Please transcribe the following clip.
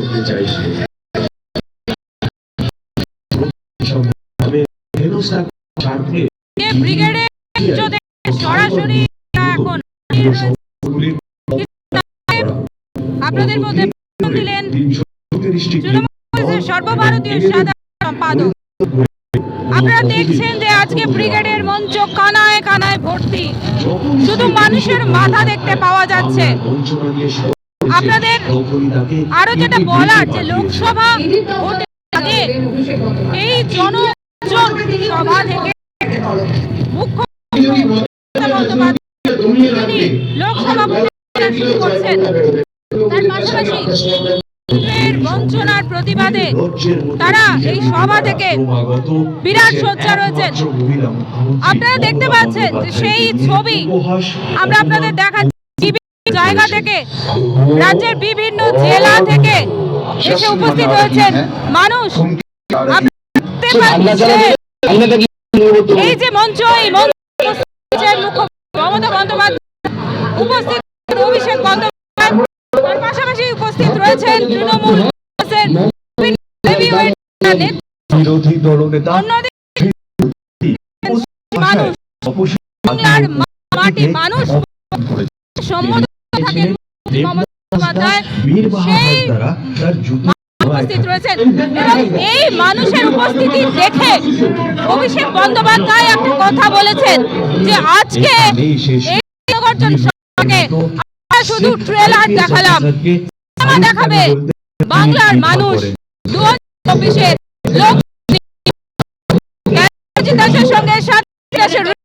করতে চাইছে সর্বভারতীয় সাধারণ আপনারা দেখছেন যে আজকে ব্রিগেডের মঞ্চ কানায় কানায় ভর্তি। শুধু মানুষের মাথা দেখতে পাওয়া যাচ্ছে। আপনাদের আরও যেটা বলার যে লোকসভা এই জনজন সভা থেকে তিনি লোকসভা শুরু করছেন। তার পাশাপাশি বঞ্চনার প্রতিবাদে তারা এই সভা থেকে বিরাট সোচ্চার হয়েছেন আপনারা দেখতে পাচ্ছেন যে সেই ছবি আমরা আপনাদের দেখাচ্ছি। বিভিন্ন জায়গা থেকে রাজ্যের বিভিন্ন জেলা থেকে এসে উপস্থিত হয়েছেন মানুষ। এই যে মঞ্চ এই মঞ্চ মুখ্যমন্ত্রী মমতা বন্দ্যোপাধ্যায় উপস্থিত অভিষেক বন্দ্যোপাধ্যায়। তার পাশাপাশি উপস্থিত রয়েছেন তৃণমূল। বিরোধী দলনেতা মানুষ। বাংলার মাটি মানুষ। সম্বোধন বন্দ্যোপাধ্যায় বীর বাহাদুর দ্বারা তার জুতো উপস্থিত রয়েছেন। এবং এই মানুষের উপস্থিতি দেখে অভিষেক বন্দ্যোপাধ্যায় একটা কথা বলেছেন যে আজকে এই নগরজন সভাকে আমরা শুধু ট্রেলার দেখালাম। দেখাবে। বাংলার মানুষ দু হাজার চব্বিশের লোক সঙ্গে